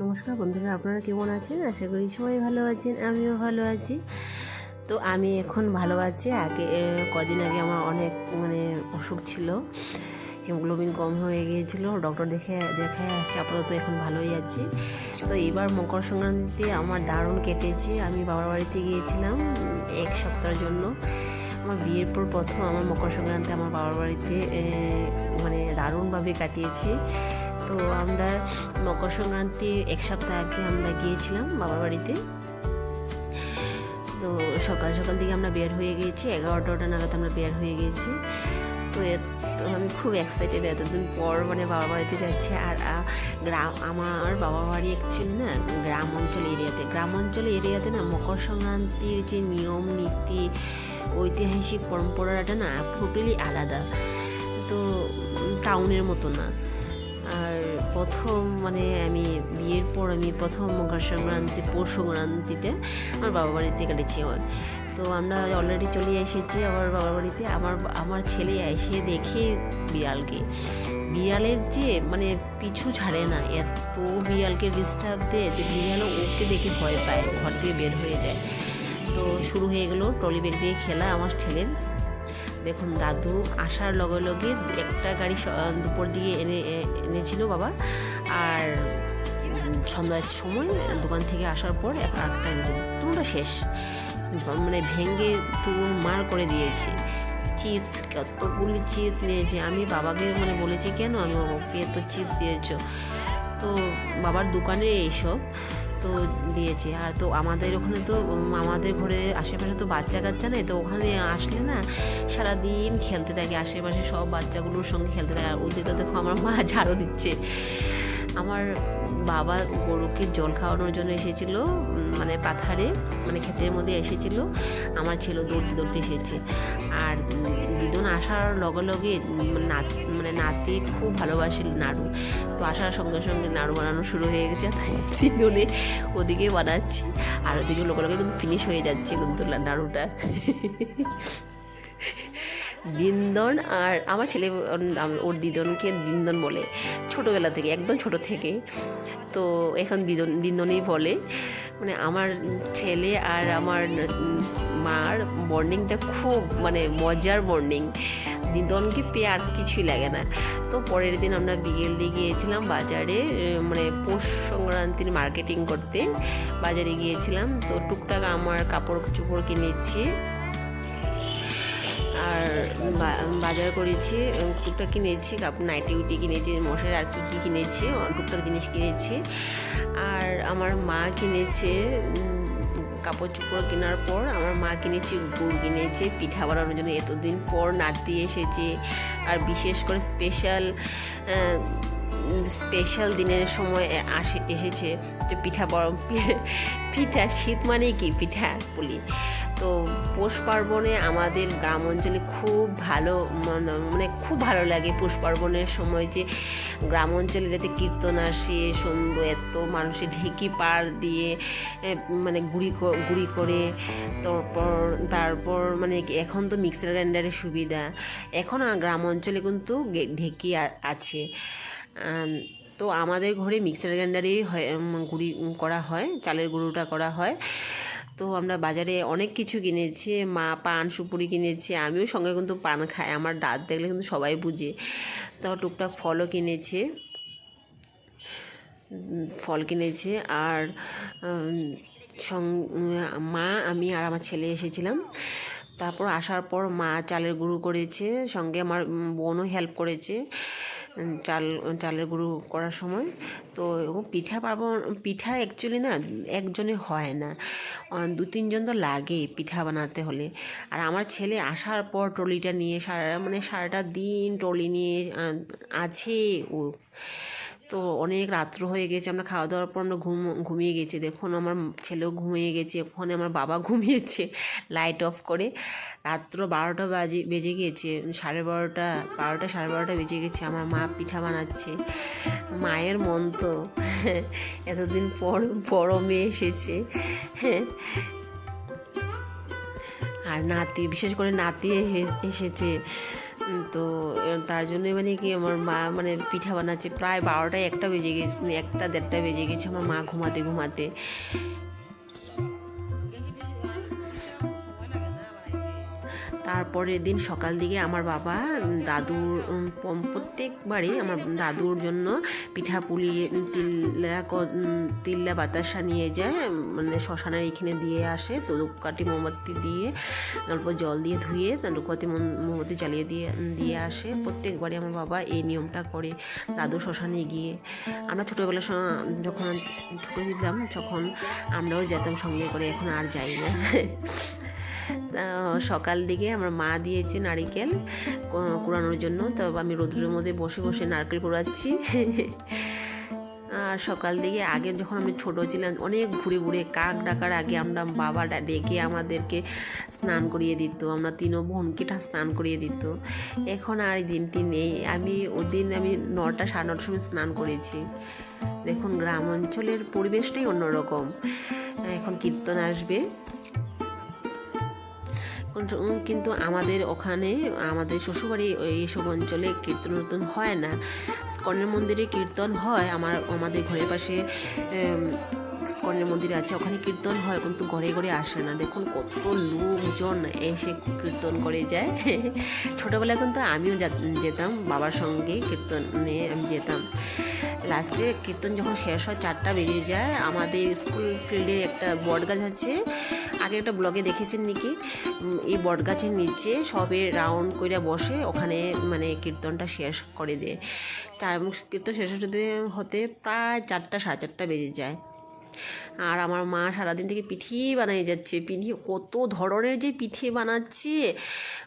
নমস্কার বন্ধুরা, আপনারা কেমন আছেন? আশা করি সবাই ভালো আছেন, আমিও ভালো আছি। তো আমি এখন ভালো আছি। আগে কদিন আগে আমার অনেক মানে অসুখ ছিল। হিমোগ্লোবিন কম হয়ে গিয়েছিল। ডক্টর দেখে, দেখায় আসছে, আপাতত এখন ভালোই আছি। তো এবার মকর সংক্রান্তি আমার দারুণ কেটেছে। আমি বাবার বাড়িতে গিয়েছিলাম এক সপ্তাহের জন্য। আমার বিয়ের পর প্রথম আমার মকর সংক্রান্তি আমার বাবার বাড়িতে মানে দারুণভাবে কাটিয়েছি। তো আমরা মকর সংক্রান্তির এক সপ্তাহ আগে আমরা গিয়েছিলাম বাবার বাড়িতে। তো সকাল সকাল থেকে আমরা বের হয়ে গিয়েছি, এগারোটা নাগাদ আমরা বের হয়ে গিয়েছি। তো আমি খুব এক্সাইটেড এতদিন পর মানে বাবার বাড়িতে যাচ্ছি। আর গ্রাম, আমার বাবার বাড়ি অ্যাকচুয়ালি না গ্রাম অঞ্চল এরিয়াতে। গ্রাম অঞ্চল এরিয়াতে না মকর সংক্রান্তির যে নিয়ম, নীতি, ঐতিহাসিক পরম্পরাটা না টোটালি আলাদা। তো টাউনের মতো না। প্রথম মানে আমি বিয়ের পর আমি প্রথম মকর সংক্রান্তি, পৌষ সংক্রান্তিতে আমার বাবা বাড়িতে কেটেছি আমার। তো আমরা অলরেডি চলে এসেছি আমার বাবার বাড়িতে। আমার আমার ছেলে এসে দেখে বিড়ালকে। বিড়ালের যে মানে পিছু ছাড়ে না, এত বিড়ালকে ডিস্টার্ব দেয় যে বিড়ালও ওকে দেখে ভয় পায়, ঘর থেকে বের হয়ে যায়। তো শুরু হয়ে গেলো ট্রলি ব্যাগ দিয়ে খেলা আমার ছেলের। দেখুন, দাদু আসার লগে লগে একটা গাড়ি দুপুর দিয়ে এনে এনেছিল বাবা। আর সন্ধ্যার সময় দোকান থেকে আসার পর এক আটটা এনেছিল দুটোটা শেষ। মানে ভেঙে চুর মার করে দিয়েছে। চিপস, কতগুলি চিপস নিয়েছে। আমি বাবাকে মানে বলেছি, কেন? আমি ওকে এত চিপস দিয়েছ। তো বাবার দোকানে এইসব তো দিয়েছে। আর তো আমাদের ওখানে তো আমাদের ঘরে আশেপাশে তো বাচ্চা কাচ্চা নেই, তো ওখানে আসলে না সারাদিন খেলতে থাকে। আশেপাশে সব বাচ্চাগুলোর সঙ্গে খেলতে থাকে। আর ওদেরকে দেখো আমার মা ঝাড়ু দিচ্ছে। আমার বাবা গরুকে জল খাওয়ানোর জন্য এসেছিল মানে পাথারে মানে ক্ষেতের মধ্যে এসেছিল। আমার ছেলে দৌড়তে দৌড়তে এসেছে। আর দিদুন আসার লগে লগে মানে নাতি খুব ভালোবাসে নাড়ু। তো আসার সঙ্গে সঙ্গে নাড়ু বানানো শুরু হয়ে গেছে। তাই দিদুনে ওদিকে বানাচ্ছি। আর ওদিকে লগে লগে কিন্তু ফিনিশ হয়ে যাচ্ছে কিন্তু নাড়ুটা। দিন্দন আর আমার ছেলে ওর দিদনকে দিন্দন বলে, ছোটোবেলা থেকে, একদম ছোট থেকে। তো এখন দিদন দিন্দনই বলে। মানে আমার ছেলে আর আমার মার বন্ডিংটা খুব মানে মজার বন্ডিং দিদনকে পেয়ে আর কিছুই লাগে না। তো পরের দিন আমরা বিকেল দিয়ে গিয়েছিলাম বাজারে মানে পৌষ সংক্রান্তির মার্কেটিং করতে। বাজারে গিয়েছিলাম, তো টুকটাক আমার কাপড় চোপড় কিনেছি। আর বাজার করেছি টুকটাক কিনেছি নাইটি উটি কিনেছি, মশার আর কি, কী কিনেছি টুকটাক জিনিস কিনেছি। আর আমার মা কিনেছে কাপড় চোপড় কেনার পর আমার মা কিনেছে, গুড় কিনেছে, পিঠা বানানোর জন্য এতদিন পর নাতি এসেছে। আর বিশেষ করে স্পেশাল স্পেশাল দিনের সময় আসে, এসেছে যে পিঠা বড় পিঠা শীত মানেই কি? পিঠা বলি তো পৌষ পার্বণে আমাদের গ্রাম অঞ্চলে খুব ভালো মানে খুব ভালো লাগে পৌষ পার্বণের সময় যে গ্রাম অঞ্চলে যাতে কীর্তন আসে সুন্দর এত মানুষের ঢেকি পার দিয়ে মানে গুড়ি গুড়ি করে, তারপর তারপর মানে এখন তো মিক্সার গ্রাইন্ডারের সুবিধা। এখন গ্রাম অঞ্চলে কিন্তু ঢেকি আছে। তো আমাদের ঘরে মিক্সার গ্রাইন্ডারেই হয় গুঁড়ি করা হয়, চালের গুঁড়োটা করা হয়। তো আমরা বাজারে অনেক কিছু কিনেছি, মা পান, সুপুরি কিনেছি, আমিও সঙ্গে কিন্তু পান খাই, আমার দাঁত দেখলে কিন্তু সবাই বুঝে। তো টুকটাক ফলও কিনেছে ফল কিনেছে আর মা, আমি আর আমার ছেলে এসেছিলাম। তারপর আসার পর মা চালের গুঁড়ো করেছে, সঙ্গে আমার বোনও হেল্প করেছে। চাল, চালের গুঁড়ো করার সময়। তো পিঠা পার্বণ, পিঠা অ্যাকচুয়ালি না একজনে হয় না। দু, তিনজন তো লাগে পিঠা বানাতে হলে। আর আমার ছেলে আসার পর ট্রলিটা নিয়ে সারা মানে সারাটা দিন ট্রলি নিয়ে আছে ও। তো অনেক রাত্র হয়ে গেছে, আমরা খাওয়া দাওয়ার পর আমরা ঘুম, ঘুমিয়ে গেছি। দেখুন আমার ছেলেও ঘুমিয়ে গেছে ওখানে আমার বাবা ঘুমিয়েছে লাইট অফ করে। রাত্র বারোটা বাজে, বেজে গিয়েছে সাড়ে বারোটা বারোটা, সাড়ে বারোটা বেজে গেছে, আমার মা পিঠা বানাচ্ছে। মায়ের মন তো এতদিন পর বড় মেয়ে এসেছে। আর নাতি, বিশেষ করে নাতি এসে- এসেছে। তো তার জন্য মানে কি আমার মা মানে পিঠা বানাচ্ছে। প্রায় বারোটায় একটা বেজে গেছে একটা দেড়টা বেজে গেছে। আমার মা ঘুমাতে ঘুমাতে। তারপরের দিন সকাল দিকে আমার বাবা দাদুর প্রত্যেকবারই আমার দাদুর জন্য পিঠা পুলি তিল্লা তিল্লা বাতাসা নিয়ে যায় মানে শ্মশানের এখানে দিয়ে আসে তো ধূপকাঠি, মোমবাতি দিয়ে, অল্প জল দিয়ে ধুয়ে, ধূপকাঠি মোম- মোমবাতি জ্বালিয়ে দিয়ে দিয়ে আসে। প্রত্যেকবারই আমার বাবা এই নিয়মটা করে দাদু শ্মশানে গিয়ে। আমরা ছোটোবেলার সময় যখন ছোটো ছিলাম, তখন আমরাও যেতাম সঙ্গে করে, এখন আর যাই না। সকাল দিকে আমার মা দিয়েছে নারিকেল কুড়ানোর জন্য। তো আমি রোদ্রের মধ্যে বসে বসে নারকেল কুড়াচ্ছি। আর সকাল দিকে আগে যখন আমি ছোট ছিলাম, অনেক ঘুরে ঘুরে কাক ডাকার আগে আমরা বাবা ডেকে আমাদেরকে স্নান করিয়ে দিত। আমরা তিনও বোনকে স্নান করিয়ে দিত। এখন আর এই দিনটি নেই। আমি ওদিন আমি নটা সাড়ে নটার সময় স্নান করেছি। দেখুন, গ্রাম অঞ্চলের পরিবেশটাই অন্যরকম। এখন কীর্তন আসবে। কিন্তু- আমাদের ওখানে, আমাদের শ্বশুরবাড়ি এইসব অঞ্চলে কীর্তন টীর্তন হয় না। স্কনের মন্দিরে কীর্তন হয়, আমার, আমাদের ঘরের পাশে স্কনের মন্দির আছে, ওখানে কীর্তন হয়, কিন্তু ঘরে ঘরে আসে না। দেখুন কত লোকজন এসে কীর্তন করে যায়। ছোটোবেলায় কিন্তু আমিও যেতাম, বাবার সঙ্গে কীর্তনে আমি যেতাম। লাস্টে কীর্তন যখন শেষ হয়, চারটা বেজে যায়। আমাদের স্কুল ফিল্ডে একটা বট গাছ আছে আগে একটা ব্লগে দেখেছেন নাকি? এই বটগাছের নিচে সবে রাউন্ড করে বসে ওখানে মানে কীর্তনটা শেষ করে দেয়। চার কীর্তন শেষ হতে হতে প্রায় চারটা, সাড়ে চারটা বেজে যায়। আর আমার মা সারাদিন থেকে পিঠি বানিয়ে যাচ্ছে। পিঠি কত ধরনের যে পিঠে বানাচ্ছে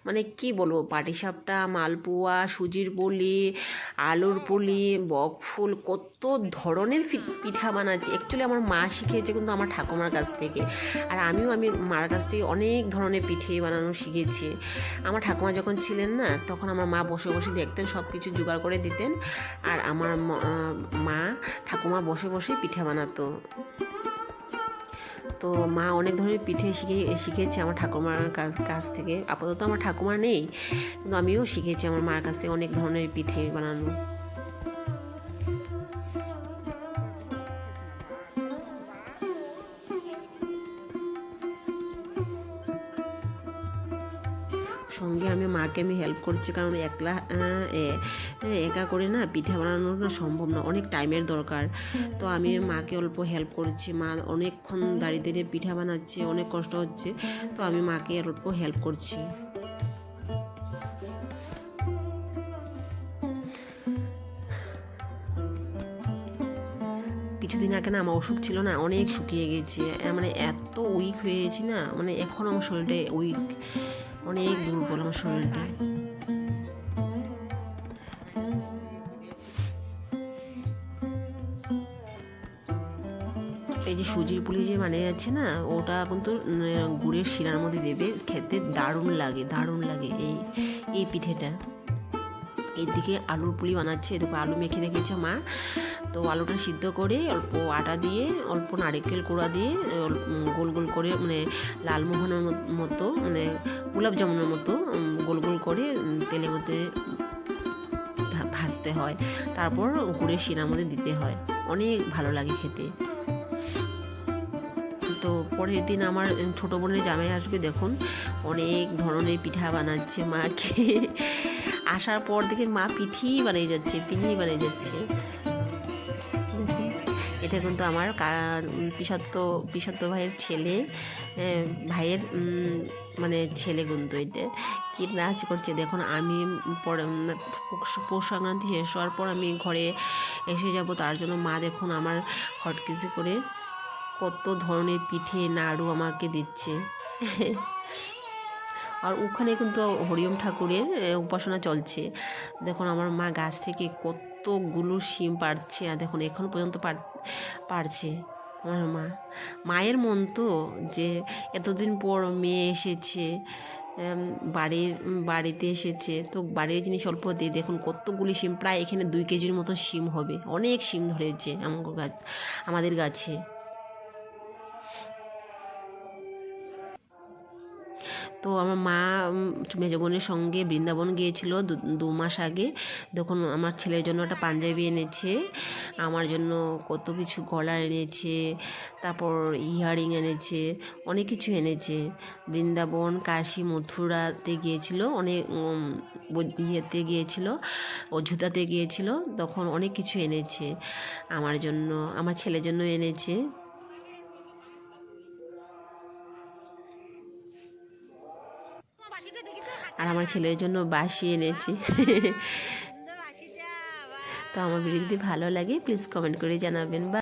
মানে কি বলব? পাটিসাপটা, মালপোয়া, সুজির পুলি, আলুর পুলি বকফুল কত ধরনের পিঠা বানাচ্ছে। অ্যাকচুয়ালি আমার মা শিখেছে কিন্তু আমার ঠাকুমার কাছ থেকে। আর আমিও, আমি মার কাছ থেকে অনেক ধরনের পিঠে বানানো শিখেছি। আমার ঠাকুমা যখন ছিলেন না, তখন আমার মা বসে বসে দেখতেন সব কিছু জোগাড় করে দিতেন। আর আমার মা, ঠাকুমা বসে বসে পিঠা বানাতো। তো মা অনেক ধরনের পিঠে শিখে, শিখেছে আমার ঠাকুমার কাছ থেকে। আপাতত আমার ঠাকুমা নেই, কিন্তু আমিও শিখেছি আমার মার কাছ থেকে অনেক ধরনের পিঠে বানানো। সঙ্গে আমি মাকে আমি হেল্প করছি, কারণ একলা একা করে না পিঠা বানানো না সম্ভব না, অনেক টাইমের দরকার। তো আমি মাকে অল্প হেল্প করছি, মা অনেকক্ষণ দাঁড়িয়ে দাঁড়িয়ে পিঠা বানাচ্ছে, অনেক কষ্ট হচ্ছে, তো আমি মাকে অল্প হেল্প করছি। কিছুদিন আগে না আমার অসুখ ছিল না, অনেক শুকিয়ে গেছে মানে এত উইক হয়ে গেছি না মানে এখন আমার শরীরটা উইক অনেক দুর্বল আমার শরীরটা। এই যে সুজির পুলি যে মানে যাচ্ছে না, ওটা কিন্তু গুড়ের শিরার মধ্যে দেবে, খেতে দারুণ লাগে দারুণ লাগে এই এই পিঠেটা। এদিকে আলুর পুলি বানাচ্ছে। এদিকে আলু মেখে রেখেছে মা। তো আলুটা সিদ্ধ করে অল্প আটা দিয়ে, অল্প নারকেল কোড়া দিয়ে গোল গোল করে মানে লালমোহনের মত- মানে গোলাপ জামুনের মতো গোল গোল করে তেলের মধ্যে ভাজতে হয়। তারপর গুড়ের শিরার মধ্যে দিতে হয়। অনেক ভালো লাগে খেতে। তো পরের দিন আমার ছোটো বোনের জামাই আসবে, দেখুন। অনেক ধরনের পিঠা বানাচ্ছে মাকে। আসার পর দেখে মা পিঠি বানিয়ে যাচ্ছে, পিঠি বানিয়ে যাচ্ছে। এটা কিন্তু আমার পিসাত্ত পিসাত্ত ভাইয়ের ছেলে ভাইয়ের মানে ছেলে কিন্তু এটা। কি নাচ করছে দেখুন, আমি পৌষ সংক্রান্তি শেষ হওয়ার পর আমি ঘরে এসে যাব, তার জন্য মা দেখুন আমার হটকেসি করে কত ধরনের পিঠে নাড়ু আমাকে দিচ্ছে। আর ওখানে কিন্তু হরিওম ঠাকুরের উপাসনা চলছে। দেখুন আমার মা গাছ থেকে কতগুলো শিম পাড়ছে, আর দেখুন এখন পর্যন্ত পার- পারছে আমার মা। মায়ের মন তো যে এতদিন পর মেয়ে এসেছে বাড়ির, বাড়িতে এসেছে, তো বাড়ির জিনিস অল্প দিয়ে দেখুন কতগুলি শিম, প্রায় এখানে দুই কেজির মতো শিম হবে। অনেক শিম ধরেছে আমার গাছ, আমাদের তো তো আমার মা উম, মেজো বোনের সঙ্গে বৃন্দাবন গিয়েছিল দু- মাস আগে। তখন আমার ছেলের জন্য একটা পাঞ্জাবি এনেছে আমার জন্য কত কিছু গলার এনেছে তারপর ইয়ারিং এনেছে অনেক কিছু এনেছে। বৃন্দাবন কাশী মথুরাতে গিয়েছিল অনেক ইয়েতে গিয়েছিল অযোধ্যাতে গিয়েছিল তখন অনেক কিছু এনেছে। আমার জন্য আমার ছেলের জন্য এনেছে। আর আমার ছেলের জন্য বাসি এনেছি। তো আমার ভিডিও যদি ভালো লাগে প্লিজ কমেন্ট করে জানাবেন। বা